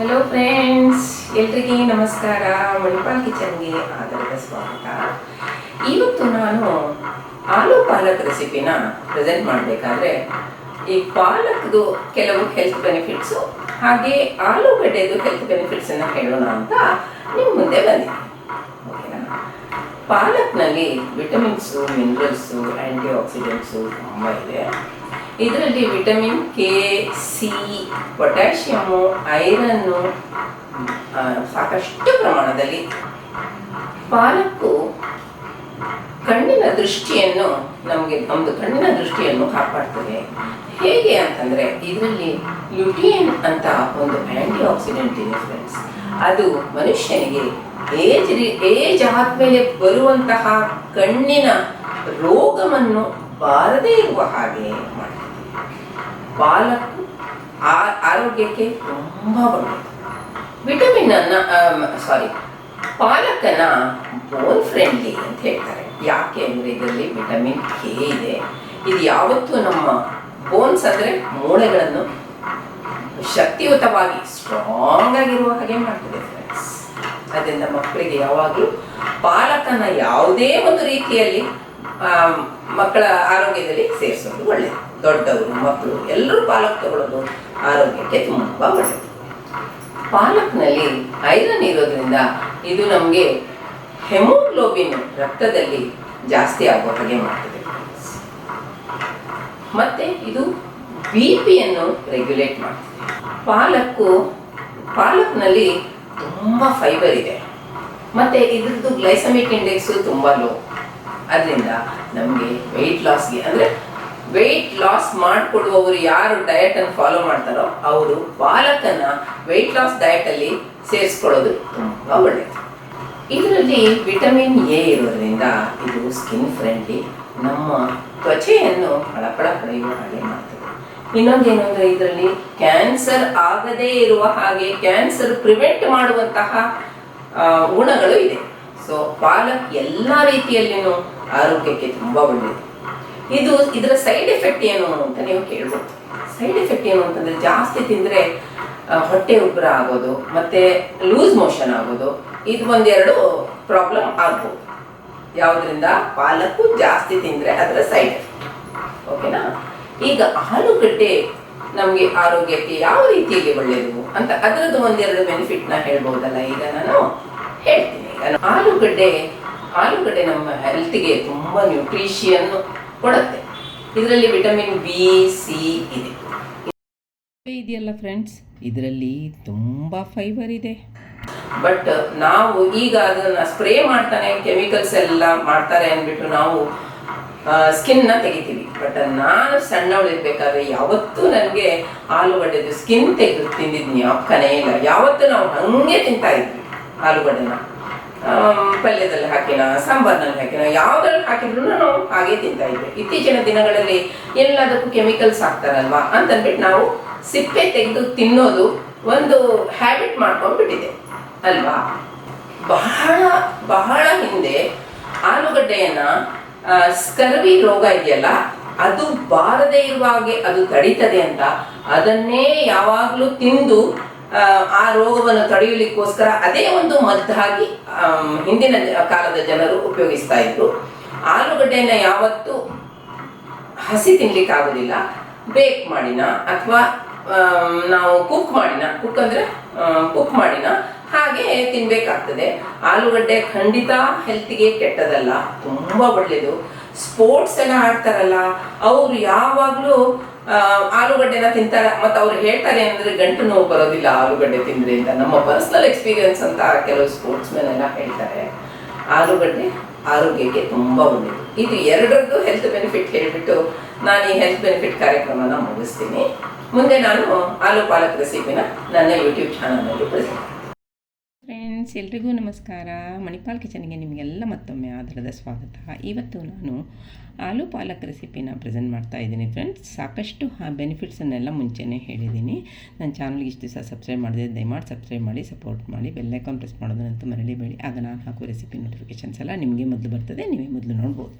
Hello friends ಎಲ್ರಿಗೆ ನಮಸ್ಕಾರ. ಮಣಿಪಾಲ್ ಕಿಚನ್ಗೆ ಆಧಾರದ ಸ್ವಾಗತ. ಇವತ್ತು ನಾನು ಆಲೂ ಪಾಲಕ್ ರೆಸಿಪಿನ ಪ್ರೆಸೆಂಟ್ ಮಾಡಬೇಕಾದ್ರೆ, ಈ ಪಾಲಕ್ದು ಕೆಲವು ಹೆಲ್ತ್ ಬೆನಿಫಿಟ್ಸು ಹಾಗೆ ಆಲೂಗಡ್ಡೆದು ಹೆಲ್ತ್ ಬೆನಿಫಿಟ್ಸನ್ನು ಹೇಳೋಣ ಅಂತ ನಿಮ್ಮ ಮುಂದೆ ಬಂದಿದ್ದೀನಿ. ಓಕೆನಾ ಪಾಲಕ್ನಲ್ಲಿ ವಿಟಮಿನ್ಸು, ಮಿನರಲ್ಸು ಆ್ಯಂಟಿ ಆಕ್ಸಿಡೆಂಟ್ಸು ತುಂಬ ಇದೆ. ಇದರಲ್ಲಿ vitamin K, C, potassium, iron ಸಾಕಷ್ಟು ಪ್ರಮಾಣದಲ್ಲಿ ಪಾಲಕ್ಕು ಕಣ್ಣಿನ ದೃಷ್ಟಿಯನ್ನು ನಮಗೆ ನಮ್ಮದು ಕಣ್ಣಿನ ದೃಷ್ಟಿಯನ್ನು ಕಾಪಾಡ್ತದೆ. ಹೇಗೆ ಅಂತಂದರೆ, ಇದರಲ್ಲಿ ಲ್ಯೂಟಿಯನ್ ಅಂತ ಒಂದು ಆ್ಯಂಟಿ ಆಕ್ಸಿಡೆಂಟ್ ಇದೆ ಫ್ರೆಂಡ್ಸ್ ಅದು ಮನುಷ್ಯನಿಗೆ ಏಜ್ ಏಜ್ ಆದಮೇಲೆ ಬರುವಂತಹ ಕಣ್ಣಿನ ರೋಗವನ್ನು ಬಾರದೇ ಇರುವ ಹಾಗೆ ಮಾಡ್ತದೆ. ಬಾಲಕ್ಕೂ ಆರೋಗ್ಯಕ್ಕೆ ತುಂಬ ಒಳ್ಳೆಯದು ವಿಟಮಿನ್ ಅನ್ನ ಸಾರಿ ಪಾಲಕನ್ನ ಬೋನ್ ಫ್ರೆಂಡ್ಲಿ ಅಂತ ಹೇಳ್ತಾರೆ. ಯಾಕೆ ಅಂದರೆ ಇದರಲ್ಲಿ ವಿಟಮಿನ್ ಕೆ ಇದೆ. ಇದು ಯಾವತ್ತೂ ನಮ್ಮ ಬೋನ್ಸ್ ಅಂದರೆ ಮೂಳೆಗಳನ್ನು ಶಕ್ತಿಯುತವಾಗಿ ಸ್ಟ್ರಾಂಗ್ ಆಗಿರುವ ಹಾಗೆ ಮಾಡ್ತದೆ ಫ್ರೆಂಡ್ಸ್ ಅದರಿಂದ ಮಕ್ಕಳಿಗೆ ಯಾವಾಗಲೂ ಪಾಲಕನ ಯಾವುದೇ ಒಂದು ರೀತಿಯಲ್ಲಿ ಮಕ್ಕಳ ಆರೋಗ್ಯದಲ್ಲಿ ಸೇರಿಸೋದು ಒಳ್ಳೆಯದು ದೊಡ್ಡವರು, ಮಕ್ಕಳು, ಎಲ್ಲರೂ ಪಾಲಕ್ ತಗೊಳ್ಳೋದು ಆರೋಗ್ಯಕ್ಕೆ ತುಂಬ ಒಳ್ಳೆಯದು ಪಾಲಕ್ನಲ್ಲಿ ಐರನ್ ಇರೋದ್ರಿಂದ ಇದು ನಮಗೆ ಹೆಮೋಗ್ಲೋಬಿನ್ ರಕ್ತದಲ್ಲಿ ಜಾಸ್ತಿ ಆಗೋ ಹಾಗೆ ಮಾಡ್ತದೆ. ಮತ್ತೆ ಇದು ಬಿ ಪಿಯನ್ನು ರೆಗ್ಯುಲೇಟ್ ಮಾಡ್ತದೆ. ಪಾಲಕ್ಕು, ಪಾಲಕ್ನಲ್ಲಿ ತುಂಬ ಫೈಬರ್ ಇದೆ. ಮತ್ತೆ ಇದ್ರದ್ದು ಗ್ಲೈಸಮಿಕ್ ಇಂಡೆಕ್ಸ್ ತುಂಬ ಲೋ ಅದರಿಂದ ನಮಗೆ ವೆಯ್ಟ್ ಲಾಸ್ಗೆ ಅಂದರೆ ವೆಯ್ಟ್ ಲಾಸ್ ಮಾಡಿಕೊಡುವವರು ಯಾರು ಡಯಟ್ ಅನ್ನು ಫಾಲೋ ಮಾಡ್ತಾರೋ ಅವರು ಬಾಲಕನ ವೆಯ್ಟ್ ಲಾಸ್ ಅಲ್ಲಿ ಸೇರಿಸ್ಕೊಳ್ಳೋದು ತುಂಬ ಒಳ್ಳೆಯದು ಇದರಲ್ಲಿ ವಿಟಮಿನ್ ಎ ಇರೋದ್ರಿಂದ ಇದು ಸ್ಕಿನ್ ಫ್ರೆಂಡ್ಲಿ ನಮ್ಮ ತ್ವಚೆಯನ್ನು ಹಳಪಳ ಪಡೆಯುವ ಹಾಗೆ ಮಾಡ್ತದೆ. ಇನ್ನೊಂದೇನು ಅಂದರೆ ಇದರಲ್ಲಿ ಕ್ಯಾನ್ಸರ್ ಆಗದೇ ಇರುವ ಹಾಗೆ ಕ್ಯಾನ್ಸರ್ ಪ್ರಿವೆಂಟ್ ಮಾಡುವಂತಹ ಗುಣಗಳು ಇದೆ. ಸೊ ಪಾಲಕ್ ಎಲ್ಲ ರೀತಿಯಲ್ಲಿನೂ ಆರೋಗ್ಯಕ್ಕೆ ತುಂಬ ಒಳ್ಳೆಯದು ಇದು ಇದರ ಸೈಡ್ ಎಫೆಕ್ಟ್ ಏನು ಅಂತ ನೀವು ಕೇಳ್ಬೋದು. ಸೈಡ್ ಎಫೆಕ್ಟ್ ಏನು ಅಂತಂದರೆ ಜಾಸ್ತಿ ತಿಂದರೆ ಹೊಟ್ಟೆ ಉಬ್ಬರ ಆಗೋದು, ಮತ್ತು ಲೂಸ್ ಮೋಷನ್ ಆಗೋದು, ಇದು ಒಂದೆರಡು ಪ್ರಾಬ್ಲಮ್ ಆಗ್ಬೋದು. ಯಾವುದರಿಂದ? ಪಾಲಕ್ಕು ಜಾಸ್ತಿ ತಿಂದರೆ ಅದರ ಸೈಡ್ ಎಫೆಕ್ಟ್ ಓಕೆನಾ ಈಗ ಆಲೂಗಡ್ಡೆ ನಮಗೆ ಆರೋಗ್ಯಕ್ಕೆ ಯಾವ ರೀತಿಯಲ್ಲಿ ಒಳ್ಳೆಯದು ಅಂತ ಅದರದ್ದು ಒಂದೆರಡು ಬೆನಿಫಿಟ್ನ ಹೇಳ್ಬೋದಲ್ಲ, ಈಗ ನಾನು ಹೇಳ್ತೀನಿ. ಈಗ ಆಲೂಗಡ್ಡೆ ಆಲೂಗಡ್ಡೆ ನಮ್ಮ ಹೆಲ್ತ್ಗೆ ತುಂಬ ನ್ಯೂಟ್ರಿಷಿಯನ್ ಕೊಡುತ್ತೆ. ಇದರಲ್ಲಿ ವಿಟಮಿನ್ ಬಿ ಸಿ ಇದೆ. ಇದೆಯಲ್ಲ ಫ್ರೆಂಡ್ಸ್ ಇದರಲ್ಲಿ ತುಂಬ ಫೈಬರ್ ಇದೆ. ಬಟ್ ನಾವು ಈಗ ಅದನ್ನ ಸ್ಪ್ರೇ ಮಾಡ್ತಾನೆ ಕೆಮಿಕಲ್ಸ್ ಎಲ್ಲ ಮಾಡ್ತಾರೆ ಅಂದ್ಬಿಟ್ಟು ನಾವು ಸ್ಕಿನ್ನ ತೆಗಿತೀವಿ. ಬಟ್ ನಾನು ಸಣ್ಣವಳಿರ್ಬೇಕಾದ್ರೆ ಯಾವತ್ತೂ ನನಗೆ ಆಲೂಗಡ್ಡೆದು ಸ್ಕಿನ್ ತೆಗೆದು ತಿಂದಿದ್ದು ಜ್ಞಾಪಕನೇ ಇಲ್ಲ. ಯಾವತ್ತೂ ನಾವು ಹಾಗೆ ತಿಂತಾ ಇದ್ವಿ ಆಲೂಗಡ್ಡೆನ. ಪಲ್ಯದಲ್ಲಿ ಹಾಕಿನ, ಸಾಂಬಾರ್ನಲ್ಲಿ ಹಾಕಿನ, ಯಾವುದ್ರಲ್ಲಿ ಹಾಕಿದ್ರು ನಾವು ಹಾಗೆ ತಿಂತಾ ಇದ್ವಿ. ಇತ್ತೀಚಿನ ದಿನಗಳಲ್ಲಿ ಎಲ್ಲದಕ್ಕೂ ಕೆಮಿಕಲ್ಸ್ ಹಾಕ್ತಾರಲ್ವಾ ಅಂತಂದ್ಬಿಟ್ಟು ನಾವು ಸಿಪ್ಪೆ ತೆಗೆದು ತಿನ್ನೋದು ಒಂದು ಹ್ಯಾಬಿಟ್ ಮಾಡ್ಕೊಂಡ್ಬಿಟ್ಟಿದೆ. ಅಲ್ವಾ? ಬಹಳ ಬಹಳ ಹಿಂದೆ ಆಲೂಗಡ್ಡೆಯನ್ನ ಸ್ಕರ್ವಿ ರೋಗ ಇದೆಯಲ್ಲ, ಅದು ಬಾರದೇ ಇರುವ ಹಾಗೆ ಅದು ತಡೀತದೆ ಅಂತ ಅದನ್ನೇ ಯಾವಾಗಲೂ ತಿಂದು ಆ, ರೋಗವನ್ನು ತಡೆಯಲಿಕ್ಕೋಸ್ಕರ ಅದೇ ಒಂದು ಮದ್ದಾಗಿ ಹಿಂದಿನ ಕಾಲದ ಜನರು ಉಪಯೋಗಿಸ್ತಾ ಇದ್ರು. ಆಲೂಗಡ್ಡೆಯನ್ನು ಯಾವತ್ತೂ ಹಸಿ ತಿನ್ಲಿಕ್ಕೆ ಆಗೋದಿಲ್ಲ ಬೇಕ್ ಮಾಡಿನ ಅಥವಾ ನಾವು ಕುಕ್ ಮಾಡಿನ ಕುಕ್ ಅಂದರೆ ಕುಕ್ ಮಾಡಿನ ಹಾಗೆ ತಿನ್ಬೇಕಾಗ್ತದೆ. ಆಲೂಗಡ್ಡೆ ಖಂಡಿತ ಹೆಲ್ತಿಗೆ ಕೆಟ್ಟದಲ್ಲ ತುಂಬ ಒಳ್ಳೆಯದು ಸ್ಪೋರ್ಟ್ಸ್ ಎಲ್ಲ ಆಡ್ತಾರಲ್ಲ ಅವರು ಯಾವಾಗಲೂ ಆಲೂಗಡ್ಡೆನ ತಿಂತಾರೆ ಮತ್ತು ಅವ್ರು ಹೇಳ್ತಾರೆ ಅಂದರೆ ಗಂಟು ನೋವು ಬರೋದಿಲ್ಲ ಆಲೂಗಡ್ಡೆ ತಿಂದ್ರೆ ಅಂತ. ನಮ್ಮ ಪರ್ಸ್ನಲ್ ಎಕ್ಸ್ಪೀರಿಯನ್ಸ್ ಅಂತ ಕೆಲವು ಸ್ಪೋರ್ಟ್ಸ್ ಮೆನ್ ಎಲ್ಲ ಹೇಳ್ತಾರೆ. ಆಲೂಗಡ್ಡೆ ಆರೋಗ್ಯಕ್ಕೆ ತುಂಬ ಒಳ್ಳೆಯದು ಇದು ಎರಡರದ್ದು ಹೆಲ್ತ್ ಬೆನಿಫಿಟ್ ಹೇಳಿಬಿಟ್ಟು ನಾನು ಈ ಹೆಲ್ತ್ ಬೆನಿಫಿಟ್ ಕಾರ್ಯಕ್ರಮನ ಮುಗಿಸ್ತೀನಿ. ಮುಂದೆ ನಾನು ಆಲೂ ಪಾಲಕ್ ರೆಸಿಪಿನ ನನ್ನ ಯೂಟ್ಯೂಬ್ ಚಾನಲಲ್ಲಿ ಪ್ರೆಸೆಂಟ್ ಫ್ರೆಂಡ್ಸ್, ಎಲ್ರಿಗೂ ನಮಸ್ಕಾರ. ಮಣಿಪಾಲ್ ಕಿಚನ್ಗೆ ನಿಮಗೆಲ್ಲ ಮತ್ತೊಮ್ಮೆ ಆಧಾರದ ಸ್ವಾಗತ. ಇವತ್ತು ನಾನು ಆಲೂ ಪಾಲಕ್ ರೆಸಿಪಿನ ಪ್ರೆಸೆಂಟ್ ಮಾಡ್ತಾ ಇದ್ದೀನಿ ಫ್ರೆಂಡ್ಸ್. ಸಾಕಷ್ಟು ಬೆನಿಫಿಟ್ಸನ್ನೆಲ್ಲ ಮುಂಚೆನೇ ಹೇಳಿದ್ದೀನಿ. ನನ್ನ ಚಾನಲ್ಗೆ ಇಷ್ಟು ದಿವಸ ಸಬ್ಸ್ಕ್ರೈಬ್ ಮಾಡಿದೆ ದಯಮಾಡಿ ಸಬ್ಸ್ಕ್ರೈಬ್ ಮಾಡಿ, ಸಪೋರ್ಟ್ ಮಾಡಿ ಬೆಲ್ಲೈಕಾನ್ ಪ್ರೆಸ್ ಮಾಡೋದನ್ನಂತೂ ಮರಳಿಬೇಡಿ ಆಗ ನಾನು ಹಾಕೋ ರೆಸಿಪಿ ನೋಟಿಫಿಕೇಷನ್ಸ್ ಎಲ್ಲ ನಿಮಗೆ ಮೊದಲು ಬರ್ತದೆ, ನೀವೇ ಮೊದಲು ನೋಡ್ಬೋದು.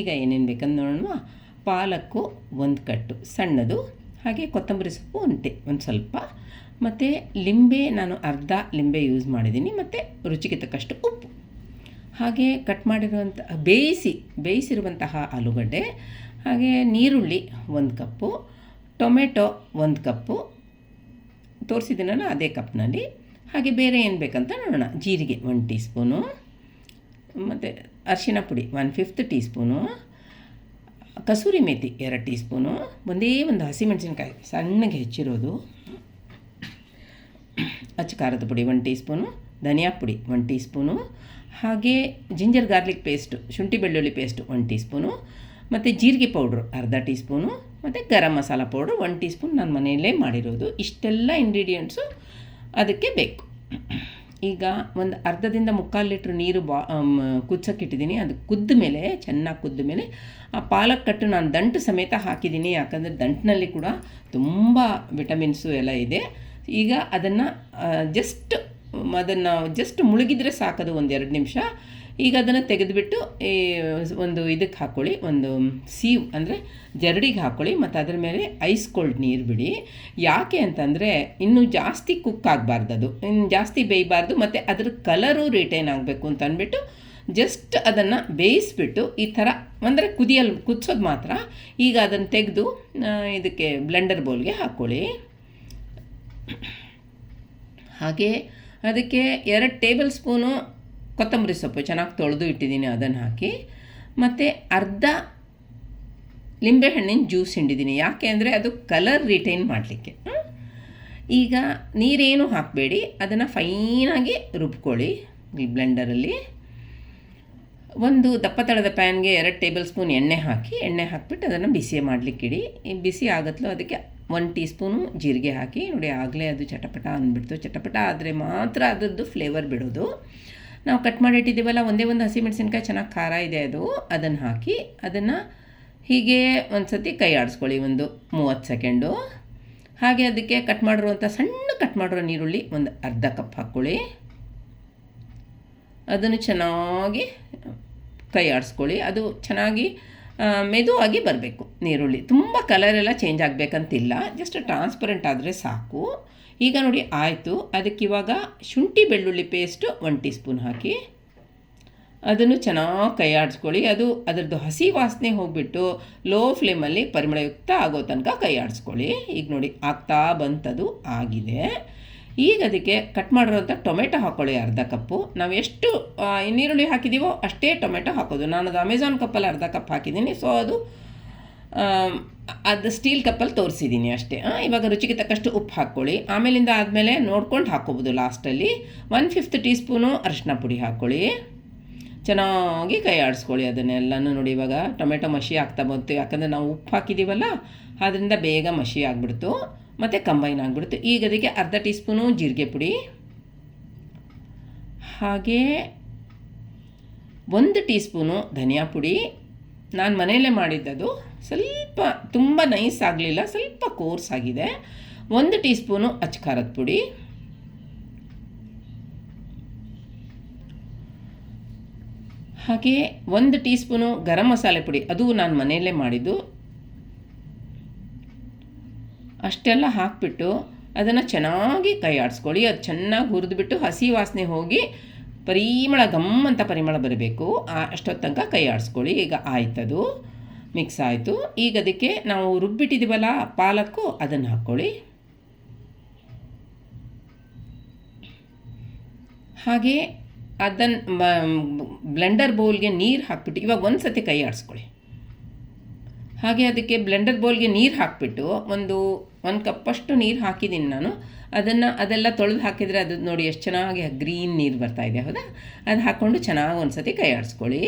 ಈಗ ಏನೇನು ಬೇಕಂತ ನೋಡೋಣ ಪಾಲಕ್ಕು ಒಂದು ಕಟ್ಟು, ಸಣ್ಣದು ಹಾಗೆ ಕೊತ್ತಂಬರಿ ಸೊಪ್ಪು ಒಂಟೆ, ಒಂದು ಸ್ವಲ್ಪ ಮತ್ತು ಲಿಂಬೆ ನಾನು ಅರ್ಧ ಲಿಂಬೆ ಯೂಸ್ ಮಾಡಿದ್ದೀನಿ, ಮತ್ತು ರುಚಿಗೆ ತಕ್ಕಷ್ಟು ಉಪ್ಪು. ಹಾಗೆ ಕಟ್ ಮಾಡಿರುವಂಥ ಬೇಯಿಸಿ, ಬೇಯಿಸಿರುವಂತಹ ಆಲೂಗಡ್ಡೆ, ಹಾಗೆ ನೀರುಳ್ಳಿ ಒಂದು ಕಪ್ಪು, ಟೊಮೆಟೊ ಒಂದು ಕಪ್ಪು, ತೋರಿಸಿದ್ದೀನಲ್ಲ ಅದೇ ಕಪ್ನಲ್ಲಿ. ಹಾಗೆ ಬೇರೆ ಏನು ಬೇಕಂತ ನೋಡೋಣ. ಜೀರಿಗೆ ಒನ್ ಟೀ ಸ್ಪೂನು ಮತ್ತು ಅರಿಶಿನ ಪುಡಿ one fifth teaspoon kasuri methi ಎರಡು ಟೀ ಸ್ಪೂನು ಒಂದೇ ಒಂದು ಹಸಿಮೆಣಸಿನ್ಕಾಯಿ ಸಣ್ಣಗೆ ಹೆಚ್ಚಿರೋದು ಅಚ್ಚ ಖಾರದ ಪುಡಿ ಒನ್ ಟೀ ಸ್ಪೂನು ಧನಿಯಾ ಪುಡಿ ಒನ್ ಟೀ ಸ್ಪೂನು ಹಾಗೆ ಜಿಂಜರ್ ಗಾರ್ಲಿಕ್ ಪೇಸ್ಟು, ಶುಂಠಿ ಬೆಳ್ಳುಳ್ಳಿ ಪೇಸ್ಟು ಒನ್ ಟೀ ಸ್ಪೂನು ಮತ್ತು ಜೀರಿಗೆ ಪೌಡ್ರು ಅರ್ಧ ಟೀ ಸ್ಪೂನು ಮತ್ತು garam masala powder one teaspoon ನಾನು ಮನೆಯಲ್ಲೇ ಮಾಡಿರೋದು. ಇಷ್ಟೆಲ್ಲ ಇಂಗ್ರೀಡಿಯೆಂಟ್ಸು ಅದಕ್ಕೆ ಬೇಕು. ಈಗ ಒಂದು ಅರ್ಧದಿಂದ ಮುಕ್ಕಾಲು ಲೀಟ್ರ್ ನೀರು ಬಾ ಕುದಿಸೋಕ್ಕಿಟ್ಟಿದ್ದೀನಿ ಅದು ಕುದ್ದ ಮೇಲೆ, ಚೆನ್ನಾಗಿ ಕುದ್ದ ಮೇಲೆ, ಆ ಪಾಲಕ್ ಕಟ್ಟು ನಾನು ದಂಟು ಸಮೇತ ಹಾಕಿದ್ದೀನಿ. ಯಾಕಂದರೆ ದಂಟಿನಲ್ಲಿ ಕೂಡ ತುಂಬ ವಿಟಮಿನ್ಸು ಎಲ್ಲ ಇದೆ. ಈಗ ಅದನ್ನು ಜಸ್ಟ್ ಅದನ್ನು ಜಸ್ಟ್ ಮುಳುಗಿದರೆ ಸಾಕದು ಒಂದೆರಡು ನಿಮಿಷ. ಈಗ ಅದನ್ನು ತೆಗೆದುಬಿಟ್ಟು ಈ, ಒಂದು ಇದಕ್ಕೆ ಹಾಕ್ಕೊಳ್ಳಿ ಒಂದು ಸೀವ್ ಅಂದರೆ ಜರಡಿಗೆ ಹಾಕ್ಕೊಳ್ಳಿ ಮತ್ತು ಅದರ ಮೇಲೆ ಐಸ್ ಕೋಲ್ಡ್ ನೀರು ಬಿಡಿ. ಯಾಕೆ ಅಂತಂದರೆ ಇನ್ನೂ ಜಾಸ್ತಿ ಕುಕ್ ಆಗಬಾರ್ದು ಅದು. ಇನ್ನು ಜಾಸ್ತಿ ಬೇಯಬಾರ್ದು, ಮತ್ತು ಅದ್ರ ಕಲರು ರಿಟೈನ್ ಆಗಬೇಕು ಅಂತ ಅಂದ್ಬಿಟ್ಟು ಜಸ್ಟ್ ಅದನ್ನು ಬೇಯಿಸ್ಬಿಟ್ಟು ಈ ಥರ ಅಂದರೆ ಕುದಿಯಲು, ಕುದಿಸೋದು ಮಾತ್ರ. ಈಗ ಅದನ್ನು ತೆಗೆದು ಇದಕ್ಕೆ ಬ್ಲೆಂಡರ್ ಬೌಲ್ಗೆ ಹಾಕ್ಕೊಳ್ಳಿ ಹಾಗೆ ಅದಕ್ಕೆ ಎರಡು ಟೇಬಲ್ ಸ್ಪೂನು ಕೊತ್ತಂಬರಿ ಸೊಪ್ಪು, ಚೆನ್ನಾಗಿ ತೊಳೆದು ಇಟ್ಟಿದ್ದೀನಿ ಅದನ್ನು ಹಾಕಿ. ಮತ್ತು ಅರ್ಧ ಲಿಂಬೆಹಣ್ಣಿನ ಜ್ಯೂಸ್ ಹಿಂಡಿದ್ದೀನಿ. ಯಾಕೆ ಅಂದರೆ ಅದು ಕಲರ್ ರಿಟೈನ್ ಮಾಡಲಿಕ್ಕೆ. ಈಗ ನೀರೇನು ಹಾಕಬೇಡಿ, ಅದನ್ನು ಫೈನಾಗಿ ರುಬ್ಕೊಳ್ಳಿ ಈ ಬ್ಲೆಂಡರಲ್ಲಿ ಒಂದು ದಪ್ಪ ತಳದ ಪ್ಯಾನ್ಗೆ ಎರಡು ಟೇಬಲ್ ಸ್ಪೂನ್ ಎಣ್ಣೆ ಹಾಕಿ, ಎಣ್ಣೆ ಹಾಕಿಬಿಟ್ಟು ಅದನ್ನು ಬಿಸಿ ಮಾಡಲಿಕ್ಕಿಡಿ. ಬಿಸಿ ಆಗತ್ತಲೋ ಅದಕ್ಕೆ ಒನ್ ಟೀ ಸ್ಪೂನು ಜೀರಿಗೆ ಹಾಕಿ, ನೋಡಿ ಆಗಲೇ ಅದು ಚಟಪಟ ಅಂದ್ಬಿಡ್ತು. ಚಟಪಟ ಆದರೆ ಮಾತ್ರ ಅದರದ್ದು ಫ್ಲೇವರ್ ಬಿಡೋದು. ನಾವು ಕಟ್ ಮಾಡಿಟ್ಟಿದ್ದೀವಲ್ಲ ಒಂದೇ ಒಂದು ಹಸಿಮೆಣಸಿನ್ಕಾಯಿ ಚೆನ್ನಾಗಿ ಖಾರ ಇದೆ ಅದು. ಅದನ್ನು ಹಾಕಿ, ಅದನ್ನು ಹೀಗೆ ಒಂದು ಸತಿ ಕೈ ಆಡಿಸ್ಕೊಳ್ಳಿ, ಒಂದು ಮೂವತ್ತು ಸೆಕೆಂಡು ಹಾಗೆ ಅದಕ್ಕೆ ಕಟ್ ಮಾಡಿರುವಂಥ ಸಣ್ಣ ಕಟ್ ಮಾಡಿರೋ ನೀರುಳ್ಳಿ ಒಂದು ಅರ್ಧ ಕಪ್ ಹಾಕ್ಕೊಳ್ಳಿ. ಅದನ್ನು ಚೆನ್ನಾಗಿ ಕೈ ಆಡಿಸ್ಕೊಳ್ಳಿ. ಅದು ಚೆನ್ನಾಗಿ ಮೆದುವಾಗಿ ಬರಬೇಕು ನೀರುಳ್ಳಿ. ತುಂಬ ಕಲರೆಲ್ಲ ಚೇಂಜ್ ಆಗಬೇಕಂತಿಲ್ಲ. ಜಸ್ಟ್ ಟ್ರಾನ್ಸ್ಪರೆಂಟ್ ಆದರೆ ಸಾಕು. ಈಗ ನೋಡಿ ಆಯಿತು. ಅದಕ್ಕೆ ಇವಾಗ ಶುಂಠಿ ಬೆಳ್ಳುಳ್ಳಿ ಪೇಸ್ಟು ಒನ್ ಟೀ ಸ್ಪೂನ್ ಹಾಕಿ. ಅದನ್ನು ಚೆನ್ನಾಗಿ ಕೈ ಆಡಿಸ್ಕೊಳ್ಳಿ. ಅದು ಅದರದ್ದು ಹಸಿ ವಾಸನೆ ಹೋಗಿಬಿಟ್ಟು ಲೋ ಫ್ಲೇಮಲ್ಲಿ ಪರಿಮಳಯುಕ್ತ ಆಗೋ ತನಕ ಕೈ ಆಡಿಸ್ಕೊಳ್ಳಿ. ಈಗ ನೋಡಿ ಆಗ್ತಾ ಬಂತದು, ಆಗಿದೆ. ಈಗ ಅದಕ್ಕೆ ಕಟ್ ಮಾಡಿರೋಂಥ ಟೊಮೆಟೊ ಹಾಕ್ಕೊಳ್ಳಿ ಅರ್ಧ ಕಪ್ಪು. ನಾವು ಎಷ್ಟು ಈರುಳ್ಳಿ ಹಾಕಿದ್ದೀವೋ ಅಷ್ಟೇ ಟೊಮೆಟೊ ಹಾಕೋದು. ನಾನು ಅದು ಅಮೆಝಾನ್ ಕಪ್ಪಲ್ಲಿ ಅರ್ಧ ಕಪ್ ಹಾಕಿದ್ದೀನಿ ಸೊ ಅದು ಅದು ಸ್ಟೀಲ್ ಕಪ್ಪಲ್ಲಿ ತೋರಿಸಿದ್ದೀನಿ ಅಷ್ಟೇ. ಇವಾಗ ರುಚಿಗೆ ತಕ್ಕಷ್ಟು ಉಪ್ಪು ಹಾಕ್ಕೊಳ್ಳಿ ಆಮೇಲಿಂದ ಆದಮೇಲೆ ನೋಡ್ಕೊಂಡು ಹಾಕ್ಕೋಬೋದು ಲಾಸ್ಟಲ್ಲಿ ಒನ್ ಫಿಫ್ತ್ ಟೀ ಸ್ಪೂನು ಅರಿಶಿನ ಪುಡಿ ಹಾಕ್ಕೊಳ್ಳಿ ಚೆನ್ನಾಗಿ ಕೈ ಆಡಿಸ್ಕೊಳ್ಳಿ ಅದನ್ನೆಲ್ಲನೂ ನೋಡಿ ಇವಾಗ ಟೊಮೆಟೊ ಮಸಿ ಆಗ್ತಾ ಬಂತು. ಯಾಕಂದರೆ ನಾವು ಉಪ್ಪು ಹಾಕಿದ್ದೀವಲ್ಲ ಅದರಿಂದ ಬೇಗ ಮಸಿ ಆಗಿಬಿಡ್ತು. ಮತ್ತು ಕಂಬೈನ್ ಆಗಿಬಿಡುತ್ತೆ. ಈಗ ಅದಕ್ಕೆ ಅರ್ಧ ಟೀ ಸ್ಪೂನು ಜೀರಿಗೆ ಪುಡಿ. ಹಾಗೇ ಒಂದು ಟೀ ಸ್ಪೂನು ಧನಿಯಾ ಪುಡಿ. ನಾನು ಮನೆಯಲ್ಲೇ ಮಾಡಿದ್ದದು. ಸ್ವಲ್ಪ ತುಂಬ ನೈಸ್ ಆಗಲಿಲ್ಲ, ಸ್ವಲ್ಪ ಕೋರ್ಸ್ ಆಗಿದೆ. ಒಂದು ಟೀ ಸ್ಪೂನು ಅಚ್ಕಾರದ ಪುಡಿ. ಹಾಗೆ ಒಂದು ಟೀ ಸ್ಪೂನು ಗರಂ ಮಸಾಲೆ ಪುಡಿ. ಅದು ನಾನು ಮನೆಯಲ್ಲೇ ಮಾಡಿದ್ದು. ಅಷ್ಟೆಲ್ಲ ಹಾಕಿಬಿಟ್ಟು ಅದನ್ನು ಚೆನ್ನಾಗಿ ಕೈ ಆಡಿಸ್ಕೊಳ್ಳಿ. ಅದು ಚೆನ್ನಾಗಿ ಹುರಿದ್ಬಿಟ್ಟು ಹಸಿ ವಾಸನೆ ಹೋಗಿ ಪರಿಮಳ ಗಮ್ ಅಂತ ಪರಿಮಳ ಬರಬೇಕು. ಅಷ್ಟೊತ್ತು ತನಕ ಕೈ ಆಡಿಸ್ಕೊಳ್ಳಿ. ಈಗ ಆಯ್ತದು. ಮಿಕ್ಸ್ ಆಯಿತು. ಈಗ ಅದಕ್ಕೆ ನಾವು ರುಬ್ಬಿಟ್ಟಿದ್ದೀವಲ್ಲ ಪಾಲಕ್ಕು, ಅದನ್ನು ಹಾಕ್ಕೊಳ್ಳಿ. ಹಾಗೆ ಅದನ್ನು ಬ್ಲೆಂಡರ್ ಬೌಲ್ಗೆ ನೀರು ಹಾಕ್ಬಿಟ್ಟು ಇವಾಗ ಒಂದು ಸತಿ ಕೈ ಆಡಿಸ್ಕೊಳ್ಳಿ. ಹಾಗೆ ಅದಕ್ಕೆ ಬ್ಲೆಂಡರ್ ಬೌಲ್ಗೆ ನೀರು ಹಾಕಿಬಿಟ್ಟು ಒಂದು ಒಂದು ಕಪ್ಪಷ್ಟು ನೀರು ಹಾಕಿದ್ದೀನಿ ನಾನು. ಅದನ್ನು ಅದೆಲ್ಲ ತೊಳೆದು ಹಾಕಿದರೆ ಅದು ನೋಡಿ ಎಷ್ಟು ಚೆನ್ನಾಗಿ ಗ್ರೀನ್ ನೀರು ಬರ್ತಾ ಇದೆ, ಹೌದಾ? ಅದು ಹಾಕ್ಕೊಂಡು ಚೆನ್ನಾಗಿ ಒಂದು ಸತಿ ಕೈ ಆಡಿಸ್ಕೊಳ್ಳಿ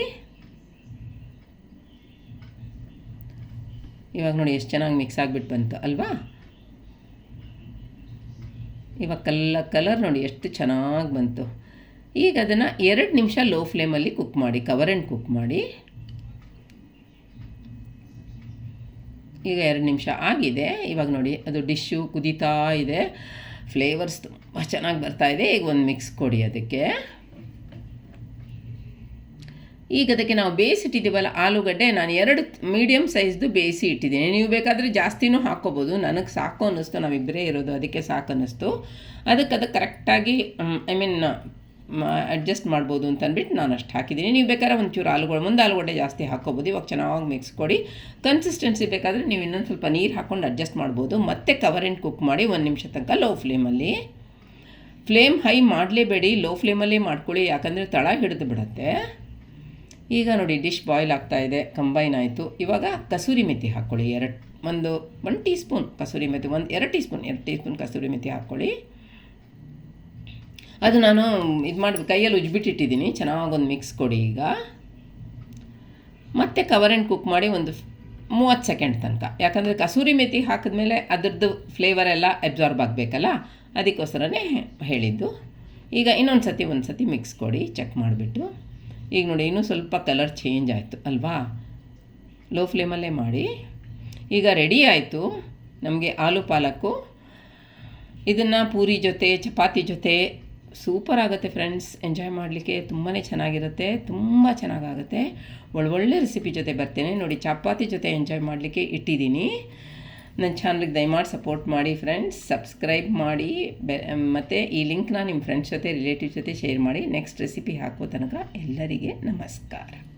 ಇವಾಗ ನೋಡಿ ಎಷ್ಟು ಚೆನ್ನಾಗಿ ಮಿಕ್ಸ್ ಆಗಿಬಿಟ್ಟು ಬಂತು, ಅಲ್ವಾ? ಇವಾಗ ಕಲ್ಲ ಕಲರ್ ನೋಡಿ ಎಷ್ಟು ಚೆನ್ನಾಗಿ ಬಂತು. ಈಗ ಅದನ್ನು ಎರಡು ನಿಮಿಷ ಲೋ ಫ್ಲೇಮಲ್ಲಿ ಕುಕ್ ಮಾಡಿ ಕವರ್ ಆ್ಯಂಡ್ ಕುಕ್ ಮಾಡಿ. ಈಗ ಎರಡು ನಿಮಿಷ ಆಗಿದೆ. ಇವಾಗ ನೋಡಿ, ಅದು ಡಿಶ್ಶು, ಕುದೀತಾ ಇದೆ. ಫ್ಲೇವರ್ಸ್ ತುಂಬ ಚೆನ್ನಾಗಿ ಬರ್ತಾ ಇದೆ. ಈಗ ಒಂದು ಮಿಕ್ಸ್ ಕೊಡಿ ಅದಕ್ಕೆ. ಈಗ ಅದಕ್ಕೆ ನಾವು ಬೇಯಿಸಿಟ್ಟಿದ್ದೀವಲ್ಲ ಆಲೂಗಡ್ಡೆ. ನಾನು ಎರಡು ಮೀಡಿಯಮ್ ಸೈಜ್ದು ಬೇಯಿಸಿ ಇಟ್ಟಿದ್ದೀನಿ. ನೀವು ಬೇಕಾದರೆ ಜಾಸ್ತಿನೂ ಹಾಕ್ಕೋಬೋದು. ನನಗೆ ಸಾಕು ಅನ್ನಿಸ್ತು. ನಾವಿಬ್ಬರೇ ಇರೋದು, ಅದಕ್ಕೆ ಸಾಕು ಅನ್ನಿಸ್ತು. ಅದಕ್ಕೆ ಅದು ಕರೆಕ್ಟಾಗಿ ಐ ಮೀನ್ ಅಡ್ಜಸ್ಟ್ ಮಾಡ್ಬೋದು ಅಂತ ಅಂದ್ಬಿಟ್ಟು ನಾನು ಅಷ್ಟು ಹಾಕಿದ್ದೀನಿ ನೀವು ಬೇಕಾದ್ರೆ ಒಂಚೂರು ಆಲೂಗಡ್ಡೆ ಮುಂದೆ ಆಲೂಗಡ್ಡೆ ಜಾಸ್ತಿ ಹಾಕೋಬೋದು. ಇವಾಗ ಚೆನ್ನಾಗಿ ಮಿಕ್ಸ್ ಕೊಡಿ. ಕನ್ಸಿಸ್ಟೆನ್ಸಿ ಬೇಕಾದರೆ ನೀವು ಇನ್ನೊಂದು ಸ್ವಲ್ಪ ನೀರು ಹಾಕ್ಕೊಂಡು ಅಡ್ಜಸ್ಟ್ ಮಾಡ್ಬೋದು. ಮತ್ತೆ ಕವರ್ ಆ್ಯಂಡ್ ಕುಕ್ ಮಾಡಿ ಒಂದು ನಿಮಿಷ ತನಕ ಲೋ ಫ್ಲೇಮಲ್ಲಿ ಫ್ಲೇಮ್ ಹೈ ಮಾಡಲೇಬೇಡಿ. ಲೋ ಫ್ಲೇಮಲ್ಲೇ ಮಾಡ್ಕೊಳ್ಳಿ. ಯಾಕಂದರೆ ತಳ ಹಿಡಿದು ಬಿಡುತ್ತೆ. ಈಗ ನೋಡಿ ಡಿಶ್ ಬಾಯ್ಲ್ ಇದೆ. ಕಂಬೈನ್ ಆಯಿತು. ಇವಾಗ ಕಸೂರಿ ಮೆಥಿ ಹಾಕ್ಕೊಳ್ಳಿ. ಎರಡು, ಒಂದು one teaspoon kasuri methi ಒಂದು, ಎರಡು ಟೀ ಸ್ಪೂನ್ ಎರಡು ಟೀ ಸ್ಪೂನ್ ಕಸೂರಿ ಮೆಥಿ ಹಾಕ್ಕೊಳ್ಳಿ. ಅದು ನಾನು ಇದು ಮಾಡಿ ಕೈಯಲ್ಲಿ ಉಜ್ಬಿಟ್ಟಿಟ್ಟಿದ್ದೀನಿ ಚೆನ್ನಾಗಿ ಒಂದು ಮಿಕ್ಸ್ ಕೊಡಿ ಈಗ. ಮತ್ತೆ ಕವರ್ ಆ್ಯಂಡ್ ಕುಕ್ ಮಾಡಿ ಒಂದು ಮೂವತ್ತು ಸೆಕೆಂಡ್ ತನಕ. ಯಾಕಂದರೆ ಕಸೂರಿ ಮೆಥಿ ಹಾಕಿದ್ಮೇಲೆ ಅದರದ್ದು ಫ್ಲೇವರ್ ಎಲ್ಲ ಅಬ್ಸಾರ್ಬ್ ಆಗಬೇಕಲ್ಲ, ಅದಕ್ಕೋಸ್ಕರನೇ ಹೇಳಿದ್ದು. ಈಗ ಇನ್ನೊಂದು ಸತಿ ಒಂದು ಸತಿ ಮಿಕ್ಸ್ ಕೊಡಿ ಚೆಕ್ ಮಾಡಿಬಿಟ್ಟು. ಈಗ ನೋಡಿ, ಇನ್ನೂ ಸ್ವಲ್ಪ ಕಲರ್ ಚೇಂಜ್ ಆಯಿತು ಅಲ್ವಾ? ಲೋ ಫ್ಲೇಮಲ್ಲೇ ಮಾಡಿ. ಈಗ ರೆಡಿ ಆಯಿತು ನಮಗೆ ಆಲೂ ಪಾಲಕ್ಕು. ಇದನ್ನು ಪೂರಿ ಜೊತೆ, ಚಪಾತಿ ಜೊತೆ ಸೂಪರ್ ಆಗುತ್ತೆ ಫ್ರೆಂಡ್ಸ್. ಎಂಜಾಯ್ ಮಾಡಲಿಕ್ಕೆ ತುಂಬಾ ಚೆನ್ನಾಗಿರುತ್ತೆ. ತುಂಬ ಚೆನ್ನಾಗಾಗುತ್ತೆ. ಒಳ್ಳೊಳ್ಳೆ ರೆಸಿಪಿ ಜೊತೆ ಬರ್ತೇನೆ. ನೋಡಿ, ಚಪಾತಿ ಜೊತೆ ಎಂಜಾಯ್ ಮಾಡಲಿಕ್ಕೆ ಇಟ್ಟಿದ್ದೀನಿ. ನನ್ನ ಚಾನಲ್ಗೆ ದಯಮಾಡಿ ಸಪೋರ್ಟ್ ಮಾಡಿ ಫ್ರೆಂಡ್ಸ್ ಸಬ್ಸ್ಕ್ರೈಬ್ ಮಾಡಿ. ಬೆ, ಮತ್ತು ಈ ಲಿಂಕ್ನ ನಿಮ್ಮ ಫ್ರೆಂಡ್ಸ್ ಜೊತೆ ರಿಲೇಟಿವ್ ಜೊತೆ ಶೇರ್ ಮಾಡಿ. ನೆಕ್ಸ್ಟ್ ರೆಸಿಪಿ ಹಾಕೋ ತನಕ ಎಲ್ಲರಿಗೆ ನಮಸ್ಕಾರ.